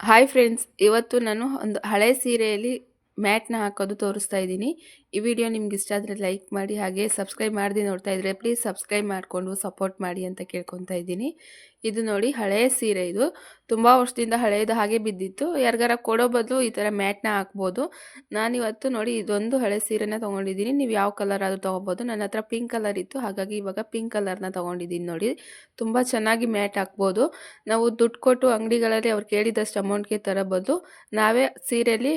Hi friends ಇವತ್ತು ನಾನು ಒಂದು ಹಳೆ ಸೀರೆಯಲ್ಲಿ ಮ್ಯಾಟ್ನ ಹಾಕೋದು ತೋರಿಸ್ತಾ ಇದ್ದೀನಿ. ಈ ವಿಡಿಯೋ ನಿಮ್ಗೆ ಇಷ್ಟ ಆದರೆ ಲೈಕ್ ಮಾಡಿ ಹಾಗೆ ಸಬ್ಸ್ಕ್ರೈಬ್ ಮಾಡದೆ ನೋಡ್ತಾ ಇದ್ರೆ ಪ್ಲೀಸ್ ಸಬ್ಸ್ಕ್ರೈಬ್ ಮಾಡಿಕೊಂಡು ಸಪೋರ್ಟ್ ಮಾಡಿ ಅಂತ ಕೇಳ್ಕೊತಾ ಇದ್ದೀನಿ. ಇದು ನೋಡಿ ಹಳೆಯ ಸೀರೆ ಇದು. ತುಂಬ ವರ್ಷದಿಂದ ಹಳೆಯದು ಹಾಗೆ ಬಿದ್ದಿತ್ತು. ಯಾರಿಗಾರ ಕೊಡೋ ಬದಲು ಈ ಥರ ಮ್ಯಾಟ್ನ ಹಾಕ್ಬೋದು. ನಾನಿವತ್ತು ನೋಡಿ ಇದೊಂದು ಹಳೆ ಸೀರೆನ ತೊಗೊಂಡಿದ್ದೀನಿ. ನೀವು ಯಾವ ಕಲರ್ ಆದರೂ ತೊಗೋಬೋದು. ನನ್ನ ಹತ್ರ ಪಿಂಕ್ ಕಲರ್ ಇತ್ತು. ಹಾಗಾಗಿ ಇವಾಗ ಪಿಂಕ್ ಕಲರ್ನ ತೊಗೊಂಡಿದ್ದೀನಿ ನೋಡಿ. ತುಂಬ ಚೆನ್ನಾಗಿ ಮ್ಯಾಟ್ ಹಾಕ್ಬೋದು. ನಾವು ದುಡ್ಡು ಕೊಟ್ಟು ಅಂಗಡಿಗಳಲ್ಲಿ ಅವ್ರು ಕೇಳಿದಷ್ಟು ಅಮೌಂಟ್ಗೆ ತರಬೋದು ನಾವೇ ಸೀರೆಯಲ್ಲಿ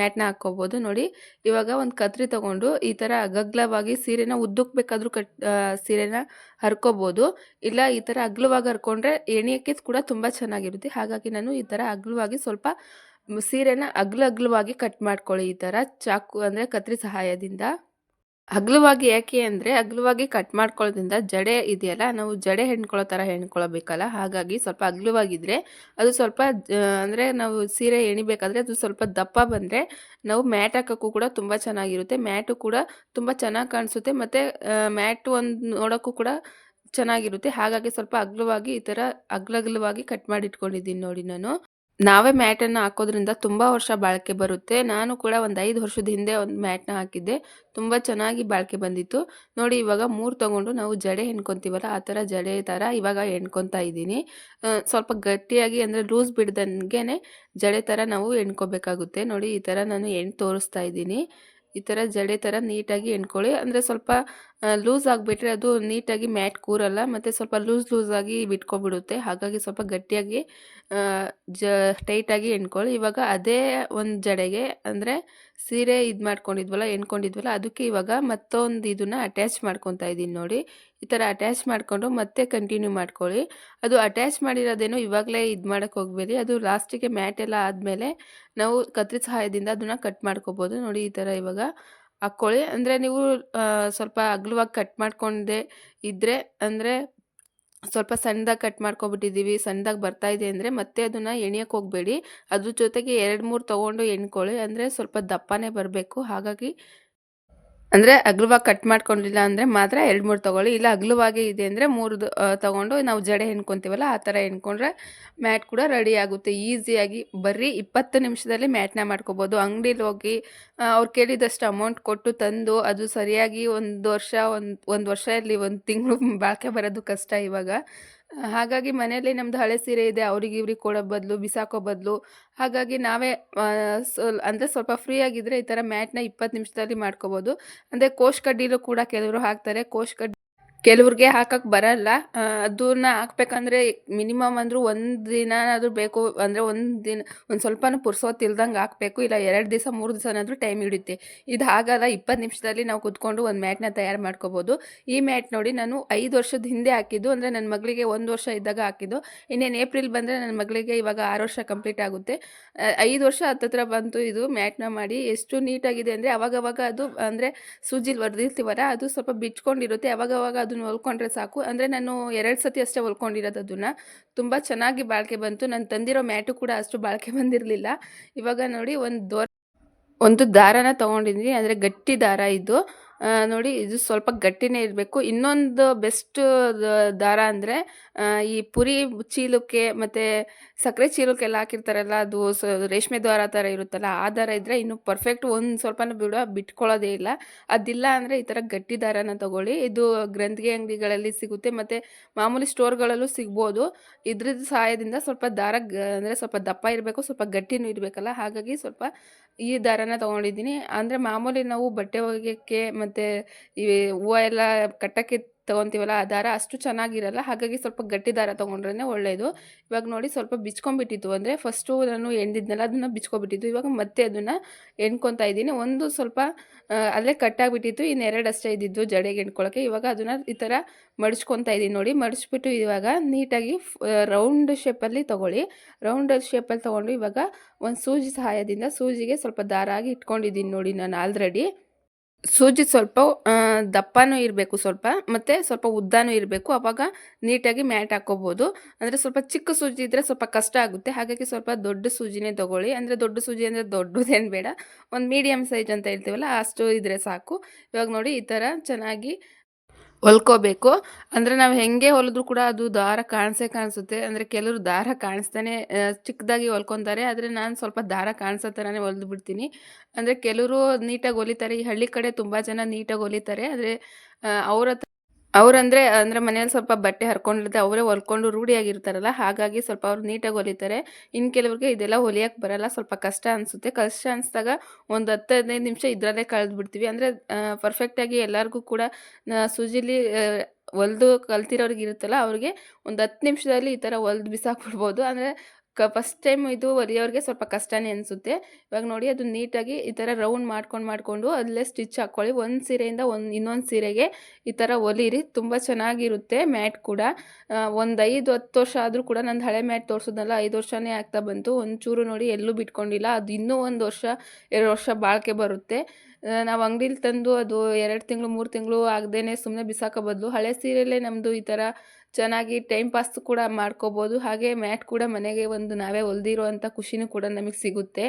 ಮ್ಯಾಟ್ನ ಹಾಕ್ಕೋಬೋದು. ನೋಡಿ ಇವಾಗ ಒಂದು ಕತ್ರಿ ತೊಗೊಂಡು ಈ ಥರ ಅಗಗ್ಲವಾಗಿ ಸೀರೆನ ಉದ್ದಕ್ಕೆ ಬೇಕಾದರೂ ಕಟ್ ಸೀರೆನ ಹರ್ಕೋಬೋದು. ಇಲ್ಲ ಈ ಥರ ಅಗ್ಲವಾಗಿ ಹರ್ಕೊಂಡ್ರೆ ಎಣಿಯಕ್ಕೆ ಕೂಡ ತುಂಬ ಚೆನ್ನಾಗಿರುತ್ತೆ. ಹಾಗಾಗಿ ನಾನು ಈ ಥರ ಅಗ್ಲವಾಗಿ ಸ್ವಲ್ಪ ಸೀರೆನ ಅಗ್ಲ ಅಗ್ಲವಾಗಿ ಕಟ್ ಮಾಡ್ಕೊಳ್ಳಿ ಈ ಥರ. ಚಾಕು ಅಂದರೆ ಕತ್ರಿ ಸಹಾಯದಿಂದ. ಅಗ್ಲವಾಗಿ ಯಾಕೆ ಅಂದರೆ ಅಗ್ಲವಾಗಿ ಕಟ್ ಮಾಡ್ಕೊಳ್ಳೋದ್ರಿಂದ ಜಡೆ ಇದೆಯಲ್ಲ, ನಾವು ಜಡೆ ಹೆಣ್ಕೊಳ್ಳೋ ಥರ ಹೆಣ್ಕೊಳ್ಬೇಕಲ್ಲ? ಹಾಗಾಗಿ ಸ್ವಲ್ಪ ಅಗ್ಲವಾಗಿದ್ದರೆ ಅದು ಸ್ವಲ್ಪ ಅಂದರೆ ನಾವು ಸೀರೆ ಎಣಿಬೇಕಾದ್ರೆ ಅದು ಸ್ವಲ್ಪ ದಪ್ಪ ಬಂದರೆ ನಾವು ಮ್ಯಾಟ್ ಹಾಕೋಕ್ಕೂ ಕೂಡ ತುಂಬ ಚೆನ್ನಾಗಿರುತ್ತೆ. ಮ್ಯಾಟು ಕೂಡ ತುಂಬ ಚೆನ್ನಾಗಿ ಕಾಣಿಸುತ್ತೆ ಮತ್ತು ಮ್ಯಾಟು ಒಂದು ನೋಡೋಕ್ಕೂ ಕೂಡ ಚೆನ್ನಾಗಿರುತ್ತೆ. ಹಾಗಾಗಿ ಸ್ವಲ್ಪ ಅಗ್ಲವಾಗಿ ಈ ಥರ ಅಗ್ಲಗ್ಲವಾಗಿ ಕಟ್ ಮಾಡಿ ಇಟ್ಕೊಂಡಿದ್ದೀನಿ ನೋಡಿ ನಾನು. ನಾವೇ ಮ್ಯಾಟನ್ನು ಹಾಕೋದ್ರಿಂದ ತುಂಬ ವರ್ಷ ಬಾಳಿಕೆ ಬರುತ್ತೆ. ನಾನು ಕೂಡ ಒಂದು ಐದು ವರ್ಷದ ಹಿಂದೆ ಒಂದು ಮ್ಯಾಟ್ನ ಹಾಕಿದ್ದೆ. ತುಂಬ ಚೆನ್ನಾಗಿ ಬಾಳಿಕೆ ಬಂದಿತ್ತು. ನೋಡಿ, ಇವಾಗ ಮೂರು ತೊಗೊಂಡು ನಾವು ಜಡೆ ಹೆಣ್ಕೊತೀವಲ್ಲ, ಆ ಥರ ಜಡೆ ಥರ ಇವಾಗ ಹೆಣ್ಕೊತಾ ಇದ್ದೀನಿ. ಸ್ವಲ್ಪ ಗಟ್ಟಿಯಾಗಿ ಅಂದರೆ ಲೂಸ್ ಬಿಡ್ದಂಗೆ ಜಡೆ ಥರ ನಾವು ಹೆಣ್ಕೋಬೇಕಾಗುತ್ತೆ. ನೋಡಿ, ಈ ಥರ ನಾನು ಹೆಣ್ ತೋರಿಸ್ತಾ ಇದ್ದೀನಿ. ಈ ಥರ ಜಡೆ ಥರ ನೀಟಾಗಿ ಹೆಣ್ಕೊಳ್ಳಿ. ಅಂದರೆ ಸ್ವಲ್ಪ ಲೂಸ್ ಆಗಿಬಿಟ್ರೆ ಅದು ನೀಟಾಗಿ ಮ್ಯಾಟ್ ಕೂರಲ್ಲ, ಮತ್ತು ಸ್ವಲ್ಪ ಲೂಸ್ ಲೂಸಾಗಿ ಬಿಟ್ಕೊಬಿಡುತ್ತೆ. ಹಾಗಾಗಿ ಸ್ವಲ್ಪ ಗಟ್ಟಿಯಾಗಿ ಜ ಟೈಟಾಗಿ ಎಣ್ಕೊಳ್ಳಿ. ಇವಾಗ ಅದೇ ಒಂದು ಜಡೆಗೆ, ಅಂದರೆ ಸೀರೆ ಇದು ಮಾಡ್ಕೊಂಡಿದ್ವಲ್ಲ, ಎಣ್ಕೊಂಡಿದ್ವಲ್ಲ, ಅದಕ್ಕೆ ಇವಾಗ ಮತ್ತೊಂದು ಇದನ್ನು ಅಟ್ಯಾಚ್ ಮಾಡ್ಕೊತಾ ಇದ್ದೀನಿ ನೋಡಿ. ಈ ಥರ ಅಟ್ಯಾಚ್ ಮಾಡಿಕೊಂಡು ಮತ್ತೆ ಕಂಟಿನ್ಯೂ ಮಾಡ್ಕೊಳ್ಳಿ. ಅದು ಅಟ್ಯಾಚ್ ಮಾಡಿರೋದೇನು ಇವಾಗಲೇ ಇದು ಮಾಡೋಕ್ಕೆ ಹೋಗಬೇಡಿ. ಅದು ಲಾಸ್ಟಿಗೆ ಮ್ಯಾಟ್ ಎಲ್ಲ ಆದಮೇಲೆ ನಾವು ಕತ್ರಿ ಸಹಾಯದಿಂದ ಅದನ್ನು ಕಟ್ ಮಾಡ್ಕೋಬೋದು. ನೋಡಿ ಈ ಥರ ಇವಾಗ ಹಾಕ್ಕೊಳ್ಳಿ ಅಂದರೆ ನೀವು ಸ್ವಲ್ಪ ಅಗಲವಾಗಿ ಕಟ್ ಮಾಡ್ಕೊಂಡೆ ಇದ್ದರೆ ಅಂದರೆ ಸ್ವಲ್ಪ ಸಣ್ಣದಾಗಿ ಕಟ್ ಮಾಡ್ಕೊಬಿಟ್ಟಿದ್ದೀವಿ, ಸಣ್ಣದಾಗಿ ಬರ್ತಾ ಇದೆ ಅಂದರೆ ಮತ್ತೆ ಅದನ್ನು ಎಣ್ಯಕ್ಕೆ ಹೋಗಬೇಡಿ. ಅದ್ರ ಜೊತೆಗೆ ಎರಡು ಮೂರು ತೊಗೊಂಡು ಎಣ್ಕೊಳ್ಳಿ. ಅಂದರೆ ಸ್ವಲ್ಪ ದಪ್ಪನೇ ಬರಬೇಕು. ಹಾಗಾಗಿ ಅಂದರೆ ಅಗಲವಾಗಿ ಕಟ್ ಮಾಡ್ಕೊಂಡಿಲ್ಲ ಅಂದರೆ ಮಾತ್ರ ಎರಡು ಮೂರು ತೊಗೊಳ್ಳಿ. ಇಲ್ಲ ಅಗಲವಾಗಿ ಇದೆ ಅಂದರೆ ಮೂರು ತೊಗೊಂಡು ನಾವು ಜಡೆ ಹೆಣ್ಕೊತೀವಲ್ಲ, ಆ ಥರ ಹೆಣ್ಕೊಂಡ್ರೆ ಮ್ಯಾಟ್ ಕೂಡ ರೆಡಿ ಆಗುತ್ತೆ. ಈಸಿಯಾಗಿ ಬರೀ ಇಪ್ಪತ್ತು ನಿಮಿಷದಲ್ಲಿ ಮ್ಯಾಟ್ನ ಮಾಡ್ಕೋಬೋದು. ಅಂಗಡಿಲಿ ಹೋಗಿ ಅವ್ರು ಕೇಳಿದಷ್ಟು ಅಮೌಂಟ್ ಕೊಟ್ಟು ತಂದು, ಅದು ಸರಿಯಾಗಿ ಒಂದು ವರ್ಷ, ಒಂದು ಒಂದು ವರ್ಷ ಇರಲಿ, ಒಂದು ತಿಂಗಳು ಬಾಳಿಕೆ ಬರೋದು ಕಷ್ಟ ಇವಾಗ. ಹಾಗಾಗಿ ಮನೆಯಲ್ಲಿ ನಮ್ಮದು ಹಳೆ ಸೀರೆ ಇದೆ, ಅವ್ರಿಗೆ ಇವ್ರಿಗೆ ಕೊಡೋ ಬದಲು, ಬಿಸಾಕೋ ಬದಲು. ಹಾಗಾಗಿ ನಾವೇ ಅಂದರೆ ಸ್ವಲ್ಪ ಫ್ರೀ ಆಗಿದ್ದರೆ ಈ ಥರ ಮ್ಯಾಟ್ನ ಇಪ್ಪತ್ತು ನಿಮಿಷದಲ್ಲಿ ಮಾಡ್ಕೋಬೋದು. ಅಂದರೆ ಕೋಶ್ ಕಡ್ಡಿಲೂ ಕೂಡ ಕೆಲವರು ಹಾಕ್ತಾರೆ, ಕೋಶ್ ಕಡ್ಡಿ ಕೆಲವ್ರಿಗೆ ಹಾಕಕ್ಕೆ ಬರಲ್ಲ. ಅದನ್ನ ಹಾಕ್ಬೇಕಂದ್ರೆ ಮಿನಿಮಮ್ ಅಂದರೂ ಒಂದು ದಿನನಾದರೂ ಬೇಕು. ಅಂದರೆ ಒಂದು ದಿನ, ಒಂದು ಸ್ವಲ್ಪನೂ ಪುರ್ಸೋತಿಲ್ದಂಗೆ ಹಾಕಬೇಕು. ಇಲ್ಲ ಎರಡು ದಿವಸ, ಮೂರು ದಿವಸನಾದರೂ ಟೈಮ್ ಹಿಡಿಯುತ್ತೆ. ಇದು ಹಾಗಲ್ಲ, ಇಪ್ಪತ್ತು ನಿಮಿಷದಲ್ಲಿ ನಾವು ಕುತ್ಕೊಂಡು ಒಂದು ಮ್ಯಾಟ್ನ ತಯಾರು ಮಾಡ್ಕೋಬೋದು. ಈ ಮ್ಯಾಟ್ ನೋಡಿ ನಾನು ಐದು ವರ್ಷದ ಹಿಂದೆ ಹಾಕಿದ್ದು. ಅಂದರೆ ನನ್ನ ಮಗಳಿಗೆ ಒಂದು ವರ್ಷ ಇದ್ದಾಗ ಹಾಕಿದ್ದು. ಇನ್ನೇನು ಏಪ್ರಿಲ್ ಬಂದರೆ ನನ್ನ ಮಗಳಿಗೆ ಇವಾಗ ಆರು ವರ್ಷ ಕಂಪ್ಲೀಟ್ ಆಗುತ್ತೆ. ಐದು ವರ್ಷ ಹತ್ತತ್ರ ಬಂತು ಇದು ಮ್ಯಾಟ್ನ ಮಾಡಿ. ಎಷ್ಟು ನೀಟಾಗಿದೆ ಅಂದರೆ ಅವಾಗವಾಗ ಅದು, ಅಂದರೆ ಸೂಜಿಲಿ ಹೊಡೆದಿರ್ತೀವಲ್ಲ ಅದು ಸ್ವಲ್ಪ ಬಿಚ್ಕೊಂಡಿರುತ್ತೆ. ಅವಾಗವಾಗ ಅದು ಅದನ್ನು ಹೊಲ್ಕೊಂಡ್ರೆ ಸಾಕು. ಅಂದರೆ ನಾನು ಎರಡು ಸತಿ ಅಷ್ಟೇ ಹೊಲ್ಕೊಂಡಿರೋದು ಅದನ್ನು. ತುಂಬ ಚೆನ್ನಾಗಿ ಬಾಳಿಕೆ ಬಂತು. ನಾನು ತಂದಿರೋ ಮ್ಯಾಟು ಕೂಡ ಅಷ್ಟು ಬಾಳಿಕೆ ಬಂದಿರಲಿಲ್ಲ. ಇವಾಗ ನೋಡಿ ಒಂದು ದೋರ್ ಒಂದು ದಾರನ ತೊಗೊಂಡಿದ್ದೀನಿ ಅಂದರೆ ಗಟ್ಟಿ ದಾರ ಇದು. ನೋಡಿ, ಇದು ಸ್ವಲ್ಪ ಗಟ್ಟಿನೇ ಇರಬೇಕು. ಇನ್ನೊಂದು ಬೆಸ್ಟ್ ದಾರ ಅಂದರೆ ಈ ಪುರಿ ಚೀಲಕ್ಕೆ ಮತ್ತು ಸಕ್ಕರೆ ಚೀಲಕ್ಕೆಲ್ಲ ಹಾಕಿರ್ತಾರಲ್ಲ, ಅದು ರೇಷ್ಮೆ ದಾರ ಥರ ಇರುತ್ತಲ್ಲ, ಆ ದಾರ ಇದ್ದರೆ ಇನ್ನೂ ಪರ್ಫೆಕ್ಟ್ ಒಂದು ಸ್ವಲ್ಪನೂ ಬಿಡ, ಬಿಟ್ಕೊಳ್ಳೋದೇ ಇಲ್ಲ. ಅದಿಲ್ಲ ಅಂದರೆ ಈ ಥರ ಗಟ್ಟಿ ದಾರನ ತಗೊಳ್ಳಿ. ಇದು ಗ್ರಂಥಿಗೆ ಅಂಗಡಿಗಳಲ್ಲಿ ಸಿಗುತ್ತೆ, ಮತ್ತು ಮಾಮೂಲಿ ಸ್ಟೋರ್ಗಳಲ್ಲೂ ಸಿಗ್ಬೋದು. ಇದ್ರದ್ದು ಸಹಾಯದಿಂದ ಸ್ವಲ್ಪ ದಾರ ಅಂದರೆ ಸ್ವಲ್ಪ ದಪ್ಪ ಇರಬೇಕು, ಸ್ವಲ್ಪ ಗಟ್ಟಿನೂ ಇರಬೇಕಲ್ಲ, ಹಾಗಾಗಿ ಸ್ವಲ್ಪ ಈ ದಾರನ ತೊಗೊಂಡಿದ್ದೀನಿ. ಅಂದರೆ ಮಾಮೂಲಿ ನಾವು ಬಟ್ಟೆ ಒಗೆಯೋಕ್ಕೆ ಮತ್ತು ಈ ಹೂವು ಎಲ್ಲ ಕಟ್ಟಕ್ಕೆ ತಗೊಂತೀವಲ್ಲ ಆ ದಾರ ಅಷ್ಟು ಚೆನ್ನಾಗಿರಲ್ಲ, ಹಾಗಾಗಿ ಸ್ವಲ್ಪ ಗಟ್ಟಿ ದಾರ ತೊಗೊಂಡ್ರೆ ಒಳ್ಳೆಯದು ಇವಾಗ ನೋಡಿ ಸ್ವಲ್ಪ ಬಿಚ್ಕೊಂಡ್ಬಿಟ್ಟಿತ್ತು ಅಂದರೆ ಫಸ್ಟು ನಾನು ಎಣ್ದಿದ್ನಲ್ಲ ಅದನ್ನು ಬಿಚ್ಕೊಬಿಟ್ಟಿತ್ತು ಇವಾಗ ಮತ್ತೆ ಅದನ್ನು ಎಣ್ಕೊತಾ ಇದ್ದೀನಿ. ಒಂದು ಸ್ವಲ್ಪ ಅಲ್ಲೇ ಕಟ್ಟಾಗಿಬಿಟ್ಟಿತ್ತು ಇನ್ನೆರಡು ಅಷ್ಟೇ ಇದ್ದಿದ್ದು ಜಡೆಗೆ ಎಣ್ಕೊಳ್ಳೋಕ್ಕೆ ಇವಾಗ ಅದನ್ನು ಈ ಥರ ಮಡಿಸ್ಕೊತಾ ಇದ್ದೀನಿ ನೋಡಿ. ಮಡಿಸ್ಬಿಟ್ಟು ಇವಾಗ ನೀಟಾಗಿ ರೌಂಡ್ ಶೇಪಲ್ಲಿ ತೊಗೊಳ್ಳಿ. ರೌಂಡ್ ಶೇಪಲ್ಲಿ ತೊಗೊಂಡು ಇವಾಗ ಒಂದು ಸೂಜಿ ಸಹಾಯದಿಂದ ಸೂಜಿಗೆ ಸ್ವಲ್ಪ ದಾರ ಆಗಿ ಇಟ್ಕೊಂಡಿದ್ದೀನಿ ನೋಡಿ ನಾನು ಆಲ್ರೆಡಿ ಸೂಜಿ ಸ್ವಲ್ಪ ದಪ್ಪನೂ ಇರಬೇಕು ಸ್ವಲ್ಪ, ಮತ್ತು ಸ್ವಲ್ಪ ಉದ್ದನೂ ಇರಬೇಕು. ಆವಾಗ ನೀಟಾಗಿ ಮ್ಯಾಟ್ ಹಾಕ್ಕೋಬೋದು ಅಂದರೆ ಸ್ವಲ್ಪ ಚಿಕ್ಕ ಸೂಜಿ ಇದ್ದರೆ ಸ್ವಲ್ಪ ಕಷ್ಟ ಆಗುತ್ತೆ. ಹಾಗಾಗಿ ಸ್ವಲ್ಪ ದೊಡ್ಡ ಸೂಜಿನೇ ತೊಗೊಳ್ಳಿ. ಅಂದರೆ ದೊಡ್ಡ ಸೂಜಿ ಅಂದರೆ ದೊಡ್ಡದೇನು ಬೇಡ. ಒಂದು ಮೀಡಿಯಮ್ ಸೈಜ್ ಅಂತ ಹೇಳ್ತೀವಲ್ಲ, ಅಷ್ಟು ಇದ್ದರೆ ಸಾಕು. ಇವಾಗ ನೋಡಿ, ಈ ಥರ ಚೆನ್ನಾಗಿ ಹೊಲ್ಕೋಬೇಕು. ಅಂದರೆ ನಾವು ಹೆಂಗೆ ಹೊಲಿದ್ರು ಕೂಡ ಅದು ದಾರ ಕಾಣಿಸೇ ಕಾಣಿಸುತ್ತೆ. ಅಂದರೆ ಕೆಲವರು ದಾರ ಕಾಣಿಸ್ತಾನೆ ಚಿಕ್ಕದಾಗಿ ಹೊಲ್ಕೊತಾರೆ. ಆದರೆ ನಾನು ಸ್ವಲ್ಪ ದಾರ ಕಾಣಿಸೋ ಥರನೇ ಹೊಲಿದು ಬಿಡ್ತೀನಿ. ಅಂದರೆ ಕೆಲವರು ನೀಟಾಗಿ ಹೊಲಿತಾರೆ. ಈ ಹಳ್ಳಿ ಕಡೆ ತುಂಬ ಜನ ನೀಟಾಗಿ ಹೊಲಿತಾರೆ. ಆದರೆ ಅವ್ರ ಹತ್ರ ಅವ್ರಂದ್ರೆ, ಅಂದರೆ ಮನೇಲಿ ಸ್ವಲ್ಪ ಬಟ್ಟೆ ಹರ್ಕೊಂಡಿರುತ್ತೆ ಅವರೇ ಹೊಲ್ಕೊಂಡು ರೂಢಿಯಾಗಿರ್ತಾರಲ್ಲ ಹಾಗಾಗಿ ಸ್ವಲ್ಪ ಅವ್ರು ನೀಟಾಗಿ ಹೊಲಿತಾರೆ. ಇನ್ನು ಕೆಲವ್ರಿಗೆ ಇದೆಲ್ಲ ಹೊಲಿಯಕ್ ಬರಲ್ಲ, ಸ್ವಲ್ಪ ಕಷ್ಟ ಅನಿಸುತ್ತೆ. ಕಷ್ಟ ಅನ್ಸ್ದಾಗ ಒಂದು ಹತ್ತು ಹದಿನೈದು ನಿಮಿಷ ಇದರಲ್ಲೇ ಕಳೆದು ಬಿಡ್ತೀವಿ ಅಂದರೆ ಪರ್ಫೆಕ್ಟಾಗಿ ಎಲ್ಲರಿಗೂ ಕೂಡ ಸೂಜಿಲಿ ಹೊಲ್ದು ಕಲ್ತಿರೋರ್ಗೆ ಇರುತ್ತಲ್ಲ, ಅವ್ರಿಗೆ ಒಂದು ಹತ್ತು ನಿಮಿಷದಲ್ಲಿ ಈ ಥರ ಹೊಲ್ದು ಬಿಸಾಕ್ಬಿಡ್ಬೋದು. ಅಂದರೆ ಕ ಫಸ್ಟ್ ಟೈಮ್ ಇದು ಹೊಲಿಯೋರಿಗೆ ಸ್ವಲ್ಪ ಕಷ್ಟನೇ ಅನಿಸುತ್ತೆ. ಇವಾಗ ನೋಡಿ ಅದು ನೀಟಾಗಿ ಈ ಥರ ರೌಂಡ್ ಮಾಡ್ಕೊಂಡು ಮಾಡಿಕೊಂಡು ಅಲ್ಲೇ ಸ್ಟಿಚ್ ಹಾಕ್ಕೊಳ್ಳಿ. ಒಂದು ಸೀರೆಯಿಂದ ಒಂದು, ಇನ್ನೊಂದು ಸೀರೆಗೆ ಈ ಥರ ಒಲಿರಿ. ತುಂಬ ಚೆನ್ನಾಗಿರುತ್ತೆ ಮ್ಯಾಟ್ ಕೂಡ. ಒಂದು ಐದು, ಹತ್ತು ವರ್ಷ ಆದರೂ ಕೂಡ ನಂದು ಹಳೆ ಮ್ಯಾಟ್ ತೋರಿಸೋದಲ್ಲ ಐದು ವರ್ಷನೇ ಆಗ್ತಾ ಬಂತು. ಒಂಚೂರು ನೋಡಿ ಎಲ್ಲೂ ಬಿಟ್ಕೊಂಡಿಲ್ಲ. ಅದು ಇನ್ನೂ ಒಂದು ವರ್ಷ, ಎರಡು ವರ್ಷ ಬಾಳಿಕೆ ಬರುತ್ತೆ. ನಾವು ಅಂಗಡಿಲಿ ತಂದು ಅದು ಎರಡು ತಿಂಗಳು, ಮೂರು ತಿಂಗಳು ಆಗದೇನೆ ಸುಮ್ಮನೆ ಬಿಸಾಕೋ ಬದಲು ಹಳೆ ಸೀರೆಯಲ್ಲೇ ನಮ್ಮದು ಈ ಥರ ಚೆನ್ನಾಗಿ ಟೈಮ್ ಪಾಸ್ ಕೂಡ ಮಾಡ್ಕೋಬೋದು. ಹಾಗೆ ಮ್ಯಾಟ್ ಕೂಡ ಮನೆಗೆ ಒಂದು ನಾವೇ ಹೊಲ್ದಿರೋ ಅಂಥ ಖುಷಿನೂ ಕೂಡ ನಮಗೆ ಸಿಗುತ್ತೆ.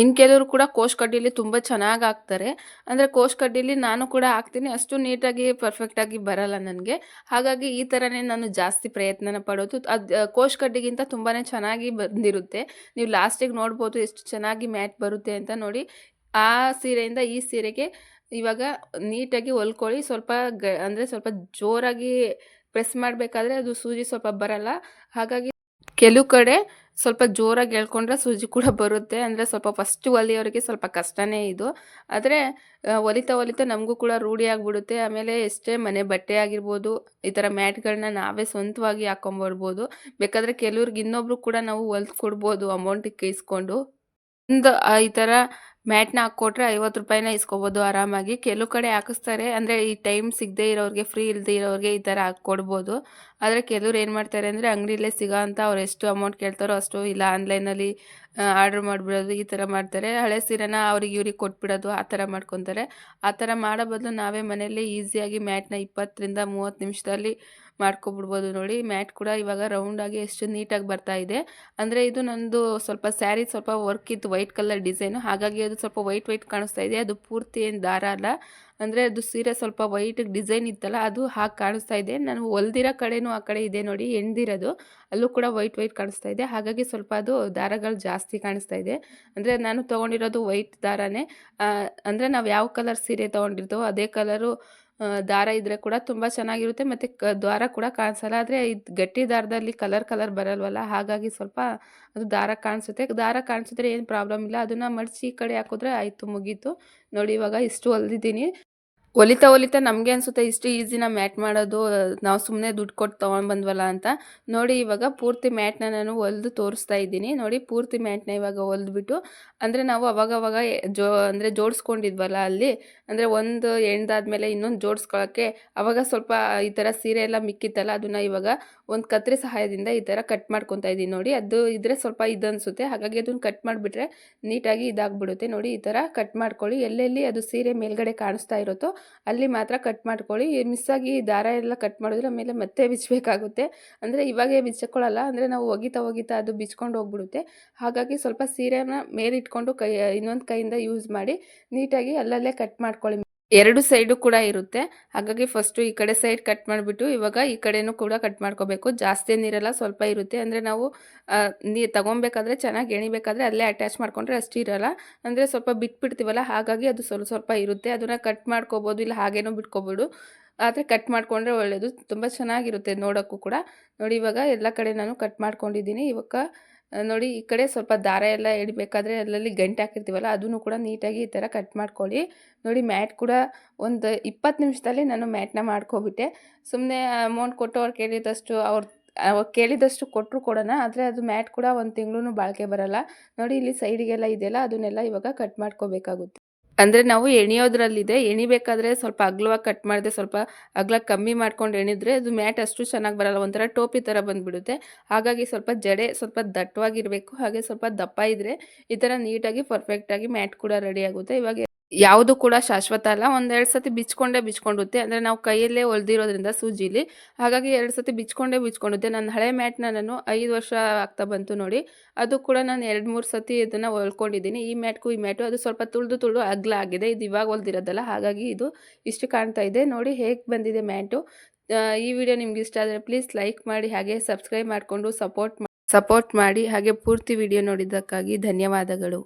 ಇನ್ನು ಕೆಲವರು ಕೂಡ ಕೋಶ್ ಕಡ್ಡಿಲಿ ತುಂಬ ಚೆನ್ನಾಗಿ ಹಾಕ್ತಾರೆ. ಅಂದರೆ ಕೋಶ್ ಕಡ್ಡಿಲಿ ನಾನು ಕೂಡ ಹಾಕ್ತೀನಿ. ಅಷ್ಟು ನೀಟಾಗಿ ಪರ್ಫೆಕ್ಟಾಗಿ ಬರಲ್ಲ ನನಗೆ. ಹಾಗಾಗಿ ಈ ಥರನೇ ನಾನು ಜಾಸ್ತಿ ಪ್ರಯತ್ನನ ಪಡೋದು. ಅದು ಕೋಶ್ ಕಡ್ಡಿಗಿಂತ ತುಂಬಾ ಚೆನ್ನಾಗಿ ಬಂದಿರುತ್ತೆ. ನೀವು ಲಾಸ್ಟಿಗೆ ನೋಡ್ಬೋದು ಎಷ್ಟು ಚೆನ್ನಾಗಿ ಮ್ಯಾಟ್ ಬರುತ್ತೆ ಅಂತ ನೋಡಿ. ಆ ಸೀರೆಯಿಂದ ಈ ಸೀರೆಗೆ ಇವಾಗ ನೀಟಾಗಿ ಹೊಲ್ಕೊಳ್ಳಿ ಸ್ವಲ್ಪ ಗ, ಅಂದರೆ ಸ್ವಲ್ಪ ಜೋರಾಗಿ ಪ್ರೆಸ್ ಮಾಡಬೇಕಾದ್ರೆ ಅದು ಸೂಜಿ ಸ್ವಲ್ಪ ಬರಲ್ಲ. ಹಾಗಾಗಿ ಕೆಲವು ಕಡೆ ಸ್ವಲ್ಪ ಜೋರಾಗಿ ಎಳ್ಕೊಂಡ್ರೆ ಸೂಜಿ ಕೂಡ ಬರುತ್ತೆ. ಅಂದರೆ ಸ್ವಲ್ಪ ಫಸ್ಟ್ ಹೊಲಿಯೋರಿಗೆ ಸ್ವಲ್ಪ ಕಷ್ಟನೇ ಇದು. ಆದರೆ ಹೊಲಿತಾ ಹೊಲಿತಾ ನಮಗೂ ಕೂಡ ರೂಢಿ ಆಗಿಬಿಡುತ್ತೆ. ಆಮೇಲೆ ಎಷ್ಟೇ ಮನೆ ಬಟ್ಟೆ ಆಗಿರ್ಬೋದು, ಈ ಥರ ಮ್ಯಾಟ್ಗಳನ್ನ ನಾವೇ ಸ್ವಂತವಾಗಿ ಹಾಕೊಂಬರ್ಬೋದು. ಬೇಕಾದರೆ ಕೆಲವ್ರಿಗೆ ಇನ್ನೊಬ್ರು ಕೂಡ ನಾವು ಹೊಲ್ದು ಕೊಡ್ಬೋದು ಅಮೌಂಟಿಗೆ ಇಸ್ಕೊಂಡು ಒಂದು ಈ ಥರ ಮ್ಯಾಟ್ನ ಹಾಕ್ಕೊಟ್ರೆ ಐವತ್ತು ರೂಪಾಯಿನ ಇಸ್ಕೊಬೋದು ಆರಾಮಾಗಿ. ಕೆಲವು ಕಡೆ ಹಾಕಿಸ್ತಾರೆ, ಅಂದರೆ ಈ ಟೈಮ್ ಸಿಗದೆ ಇರೋರಿಗೆ ಫ್ರೀ ಇಲ್ಲದೆ ಇರೋರಿಗೆ ಈ ಥರ ಹಾಕ್ಕೊಡ್ಬೋದು. ಆದರೆ ಕೆಲವ್ರು ಏನು ಮಾಡ್ತಾರೆ ಅಂದರೆ ಅಂಗಡಿಯಲ್ಲೇ ಸಿಗೋ ಅಂತ ಅವ್ರು ಎಷ್ಟು ಅಮೌಂಟ್ ಕೇಳ್ತಾರೋ ಅಷ್ಟು ಇಲ್ಲ ಆನ್ಲೈನಲ್ಲಿ ಆರ್ಡ್ರ್ ಮಾಡಿಬಿಡೋದು ಈ ಥರ ಮಾಡ್ತಾರೆ. ಹಳೆ ಸೀರೆನ ಅವ್ರಿಗೆ ಇವ್ರಿಗೆ ಕೊಟ್ಬಿಡೋದು ಆ ಥರ ಮಾಡ್ಕೊತಾರೆ. ಆ ಥರ ಮಾಡೋ ಬದಲು ನಾವೇ ಮನೆಯಲ್ಲೇ ಈಸಿಯಾಗಿ ಮ್ಯಾಟ್ನ ಇಪ್ಪತ್ತರಿಂದ ಮೂವತ್ತು ನಿಮಿಷದಲ್ಲಿ ಮಾಡ್ಕೊಬಿಡ್ಬೋದು ನೋಡಿ. ಮ್ಯಾಟ್ ಕೂಡ ಇವಾಗ ರೌಂಡಾಗಿ ಎಷ್ಟು ನೀಟಾಗಿ ಬರ್ತಾ ಇದೆ. ಅಂದರೆ ಇದು ನಂದು ಸ್ವಲ್ಪ ಸ್ಯಾರಿ ಸ್ವಲ್ಪ ವರ್ಕ್ ಇತ್ತು ವೈಟ್ ಕಲರ್ ಡಿಸೈನು ಹಾಗಾಗಿ ಅದು ಸ್ವಲ್ಪ ವೈಟ್ ವೈಟ್ ಕಾಣಿಸ್ತಾ ಇದೆ. ಅದು ಪೂರ್ತಿ ಏನು ದಾರ ಅಲ್ಲ. ಅಂದರೆ ಅದು ಸೀರೆ ಸ್ವಲ್ಪ ವೈಟ್ ಡಿಸೈನ್ ಇತ್ತಲ್ಲ, ಅದು ಹಾಗೆ ಕಾಣಿಸ್ತಾ ಇದೆ. ನಾನು ಹೊಲ್ದಿರೋ ಕಡೆನೂ ಆ ಕಡೆ ಇದೆ ನೋಡಿ ಎಣ್ದಿರೋದು ಅಲ್ಲೂ ಕೂಡ ವೈಟ್ ವೈಟ್ ಕಾಣಿಸ್ತಾ ಇದೆ. ಹಾಗಾಗಿ ಸ್ವಲ್ಪ ಅದು ದಾರಗಳು ಜಾಸ್ತಿ ಕಾಣಿಸ್ತಾ ಇದೆ. ಅಂದರೆ ನಾನು ತೊಗೊಂಡಿರೋದು ವೈಟ್ ದಾರನೇ. ಅಂದರೆ ನಾವು ಯಾವ ಕಲರ್ ಸೀರೆ ತೊಗೊಂಡಿರ್ತೇವೋ ಅದೇ ಕಲರು ದಾರ ಇದ್ದರೆ ಕೂಡ ತುಂಬ ಚೆನ್ನಾಗಿರುತ್ತೆ. ಮತ್ತು ಕ ದಾರ ಕೂಡ ಕಾಣಿಸಲ್ಲ. ಆದರೆ ಗಟ್ಟಿ ದಾರದಲ್ಲಿ ಕಲರ್ ಕಲರ್ ಬರಲ್ವಲ್ಲ? ಹಾಗಾಗಿ ಸ್ವಲ್ಪ ಅದು ದಾರ ಕಾಣಿಸುತ್ತೆ. ದಾರ ಕಾಣಿಸಿದ್ರೆ ಏನು ಪ್ರಾಬ್ಲಮ್ ಇಲ್ಲ. ಅದನ್ನು ಮಡಿಸಿ ಈ ಕಡೆ ಹಾಕಿದ್ರೆ ಆಯಿತು, ಮುಗೀತು. ನೋಡಿ ಇವಾಗ ಇಷ್ಟು ಹೊಲ್ದಿದ್ದೀನಿ. ಹೊಲಿತಾ ಹೊಲಿತಾ ನಮಗೆ ಅನ್ಸುತ್ತೆ, ಇಷ್ಟು ಈಸಿನ ಮ್ಯಾಟ್ ಮಾಡೋದು, ನಾವು ಸುಮ್ಮನೆ ದುಡ್ಡು ಕೊಟ್ಟು ತೊಗೊಂಡು ಬಂದ್ವಲ್ಲ ಅಂತ. ನೋಡಿ ಇವಾಗ ಪೂರ್ತಿ ಮ್ಯಾಟ್ನ ನಾನು ಹೊಲ್ದು ತೋರಿಸ್ತಾ ಇದ್ದೀನಿ. ನೋಡಿ ಪೂರ್ತಿ ಮ್ಯಾಟ್ನ ಇವಾಗ ಹೊಲ್ದ್ಬಿಟ್ಟು, ಅಂದರೆ ನಾವು ಅವಾಗ ಅವಾಗ ಜೋ, ಅಂದರೆ ಜೋಡಿಸ್ಕೊಂಡಿದ್ವಲ್ಲ ಅಲ್ಲಿ, ಅಂದರೆ ಒಂದು ಎಣ್ದಾದ್ಮೇಲೆ ಇನ್ನೊಂದು ಜೋಡಿಸ್ಕೊಳ್ಳೋಕ್ಕೆ ಅವಾಗ ಸ್ವಲ್ಪ ಈ ಥರ ಸೀರೆ ಎಲ್ಲ ಮಿಕ್ಕಿತ್ತಲ್ಲ, ಅದನ್ನು ಇವಾಗ ಒಂದು ಕತ್ರಿ ಸಹಾಯದಿಂದ ಈ ಥರ ಕಟ್ ಮಾಡ್ಕೊತಾ ಇದ್ದೀನಿ. ನೋಡಿ ಅದು ಇದ್ರೆ ಸ್ವಲ್ಪ ಇದು ಅನಿಸುತ್ತೆ. ಹಾಗಾಗಿ ಅದನ್ನು ಕಟ್ ಮಾಡಿಬಿಟ್ರೆ ನೀಟಾಗಿ ಇದಾಗ್ಬಿಡುತ್ತೆ. ನೋಡಿ ಈ ಥರ ಕಟ್ ಮಾಡ್ಕೊಳ್ಳಿ. ಎಲ್ಲೆಲ್ಲಿ ಅದು ಸೀರೆ ಮೇಲ್ಗಡೆ ಕಾಣಿಸ್ತಾ ಇರುತ್ತೋ ಅಲ್ಲಿ ಮಾತ್ರ ಕಟ್ ಮಾಡ್ಕೊಳ್ಳಿ. ಮಿಸ್ಸಾಗಿ ದಾರ ಎಲ್ಲ ಕಟ್ ಮಾಡಿದ್ರೆ ಆಮೇಲೆ ಮತ್ತೆ ಬಿಚ್ಚಬೇಕಾಗುತ್ತೆ ಅಂದರೆ ಇವಾಗೇ ಬಿಚ್ಚಕ್ಕೊಳ್ಳಲ್ಲ ಅಂದರೆ ನಾವು ಒಗಿತಾ ಒಗಿತಾ ಅದು ಬಿಚ್ಕೊಂಡು ಹೋಗ್ಬಿಡುತ್ತೆ. ಹಾಗಾಗಿ ಸ್ವಲ್ಪ ಸೀರೆನ ಮೇಲಿಟ್ಕೊಂಡು ಕೈ, ಇನ್ನೊಂದು ಕೈಯಿಂದ ಯೂಸ್ ಮಾಡಿ, ನೀಟಾಗಿ ಅಲ್ಲಲ್ಲೇ ಕಟ್ ಮಾಡ್ಕೊಳ್ಳಿ. ಎರಡು ಸೈಡು ಕೂಡ ಇರುತ್ತೆ. ಹಾಗಾಗಿ ಫಸ್ಟು ಈ ಕಡೆ ಸೈಡ್ ಕಟ್ ಮಾಡಿಬಿಟ್ಟು ಇವಾಗ ಈ ಕಡೆನೂ ಕೂಡ ಕಟ್ ಮಾಡ್ಕೋಬೇಕು. ಜಾಸ್ತಿ ನೀರೆಲ್ಲ ಸ್ವಲ್ಪ ಇರುತ್ತೆ. ಅಂದರೆ ನಾವು ನೀರು ತಗೊಬೇಕಾದ್ರೆ ಚೆನ್ನಾಗಿ ಎಣಿಬೇಕಾದ್ರೆ ಅಲ್ಲೇ ಅಟ್ಯಾಚ್ ಮಾಡ್ಕೊಂಡ್ರೆ ಅಷ್ಟು ಇರೋಲ್ಲ. ಅಂದರೆ ಸ್ವಲ್ಪ ಬಿಟ್ಬಿಡ್ತೀವಲ್ಲ, ಹಾಗಾಗಿ ಅದು ಸ್ವಲ್ಪ ಸ್ವಲ್ಪ ಇರುತ್ತೆ. ಅದನ್ನು ಕಟ್ ಮಾಡ್ಕೋಬೋದು ಇಲ್ಲ ಹಾಗೇನೂ ಬಿಟ್ಕೋಬೋದು. ಆದರೆ ಕಟ್ ಮಾಡಿಕೊಂಡ್ರೆ ಒಳ್ಳೆಯದು ತುಂಬ ಚೆನ್ನಾಗಿರುತ್ತೆ ನೋಡೋಕ್ಕೂ ಕೂಡ. ನೋಡಿ ಇವಾಗ ಎಲ್ಲ ಕಡೆ ನಾನು ಕಟ್ ಮಾಡ್ಕೊಂಡಿದ್ದೀನಿ. ಇವಾಗ ನೋಡಿ ಈ ಕಡೆ ಸ್ವಲ್ಪ ದಾರ ಎಲ್ಲ ಎಳಿಬೇಕಾದ್ರೆ ಅಲ್ಲಲ್ಲಿ ಗಂಟೆ ಹಾಕಿರ್ತೀವಲ್ಲ, ಅದನ್ನು ಕೂಡ ನೀಟಾಗಿ ಈ ಥರ ಕಟ್ ಮಾಡ್ಕೊಳ್ಳಿ. ನೋಡಿ ಮ್ಯಾಟ್ ಕೂಡ ಒಂದು ಇಪ್ಪತ್ತು ನಿಮಿಷದಲ್ಲಿ ನಾನು ಮ್ಯಾಟ್ನ ಮಾಡ್ಕೊಬಿಟ್ಟೆ. ಸುಮ್ಮನೆ ಅಮೌಂಟ್ ಕೊಟ್ಟು ಅವ್ರು ಕೇಳಿದಷ್ಟು ಅವ್ರು ಕೇಳಿದಷ್ಟು ಕೊಟ್ಟರು ಕೊಡೋಣ, ಆದರೆ ಅದು ಮ್ಯಾಟ್ ಕೂಡ ಒಂದು ತಿಂಗಳೂ ಬಾಳಿಕೆ ಬರಲ್ಲ. ನೋಡಿ ಇಲ್ಲಿ ಸೈಡಿಗೆಲ್ಲ ಇದೆಯಲ್ಲ, ಅದನ್ನೆಲ್ಲ ಇವಾಗ ಕಟ್ ಮಾಡ್ಕೋಬೇಕಾಗುತ್ತೆ. ಅಂದರೆ ನಾವು ಎಣಿಯೋದ್ರಲ್ಲಿದೆ ಎಣಿಬೇಕಾದ್ರೆ ಸ್ವಲ್ಪ ಅಗ್ಲವಾಗಿ ಕಟ್ ಮಾಡಿದೆ ಸ್ವಲ್ಪ ಅಗಲ ಕಮ್ಮಿ ಮಾಡ್ಕೊಂಡು ಎಣಿದ್ರೆ ಅದು ಮ್ಯಾಟ್ ಅಷ್ಟು ಚೆನ್ನಾಗಿ ಬರಲ್ಲ, ಒಂಥರ ಟೋಪಿ ಥರ ಬಂದುಬಿಡುತ್ತೆ. ಹಾಗಾಗಿ ಸ್ವಲ್ಪ ಜಡೆ ಸ್ವಲ್ಪ ದಟ್ಟವಾಗಿರಬೇಕು ಹಾಗೆ ಸ್ವಲ್ಪ ದಪ್ಪ ಇದ್ದರೆ ಈ ಥರ ನೀಟಾಗಿ ಪರ್ಫೆಕ್ಟಾಗಿ ಮ್ಯಾಟ್ ಕೂಡ ರೆಡಿ ಆಗುತ್ತೆ. ಇವಾಗ ಯಾವುದು ಕೂಡ ಶಾಶ್ವತ ಅಲ್ಲ. ಒಂದೆರಡು ಸತಿ ಬಿಚ್ಕೊಂಡೇ ಬಿಚ್ಕೊಂಡುತ್ತೆ. ಅಂದರೆ ನಾವು ಕೈಯಲ್ಲೇ ಹೊಲ್ದಿರೋದ್ರಿಂದ ಸೂಜಿಲಿ. ಹಾಗಾಗಿ ಎರಡು ಸತಿ ಬಿಚ್ಕೊಂಡೇ ಬಿಚ್ಕೊಂಡುತ್ತೆ. ನನ್ನ ಹಳೆ ಮ್ಯಾಟ್ನ ನಾನು ಐದು ವರ್ಷ ಆಗ್ತಾ ಬಂತು ನೋಡಿ. ಅದು ಕೂಡ ನಾನು ಎರಡು ಮೂರು ಸತಿ ಇದನ್ನು ಹೊಲ್ಕೊಂಡಿದ್ದೀನಿ ಈ ಮ್ಯಾಟ್ಗೂ ಈ ಮ್ಯಾಟು ಅದು ಸ್ವಲ್ಪ ತುಳಿದು ತುಳಿದು ಅಗ್ಲ ಆಗಿದೆ. ಇದು ಇವಾಗ ಹೊಲ್ದಿರೋದಲ್ಲ ಹಾಗಾಗಿ ಇದು ಇಷ್ಟು ಕಾಣ್ತಾ ಇದೆ. ನೋಡಿ ಹೇಗೆ ಬಂದಿದೆ ಮ್ಯಾಟು. ಈ ವಿಡಿಯೋ ನಿಮ್ಗೆ ಇಷ್ಟ ಆದರೆ ಪ್ಲೀಸ್ ಲೈಕ್ ಮಾಡಿ, ಹಾಗೆ ಸಬ್ಸ್ಕ್ರೈಬ್ ಮಾಡಿಕೊಂಡು ಸಪೋರ್ಟ್ ಸಪೋರ್ಟ್ ಮಾಡಿ, ಹಾಗೆ ಪೂರ್ತಿ ವಿಡಿಯೋ ನೋಡಿದ್ದಕ್ಕಾಗಿ ಧನ್ಯವಾದಗಳು.